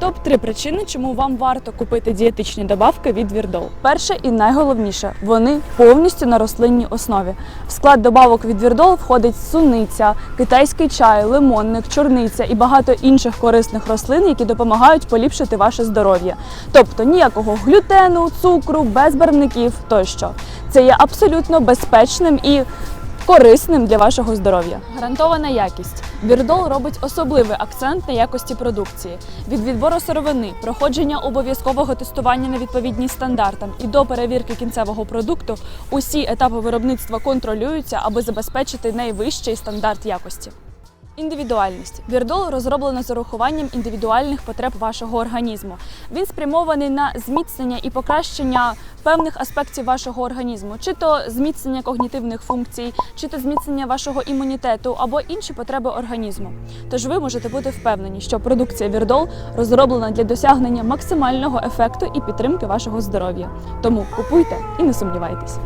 Топ 3 причини, чому вам варто купити дієтичні добавки від Вірдол. Перше і найголовніше вони повністю на рослинній основі. В склад добавок від Вірдол входить суниця, китайський чай, лимонник, чорниця і багато інших корисних рослин, які допомагають поліпшити ваше здоров'я. Тобто ніякого глютену, цукру, без барвників тощо. Це є абсолютно безпечним і корисним для вашого здоров'я. Гарантована якість. Вірдол робить особливий акцент на якості продукції. Від відбору сировини, проходження обов'язкового тестування на відповідність стандартам і до перевірки кінцевого продукту усі етапи виробництва контролюються, аби забезпечити найвищий стандарт якості. Індивідуальність. Вірдол розроблено з урахуванням індивідуальних потреб вашого організму. Він спрямований на зміцнення і покращення певних аспектів вашого організму, чи то зміцнення когнітивних функцій, чи то зміцнення вашого імунітету або інші потреби організму. Тож ви можете бути впевнені, що продукція Вірдол розроблена для досягнення максимального ефекту і підтримки вашого здоров'я. Тому купуйте і не сумнівайтесь.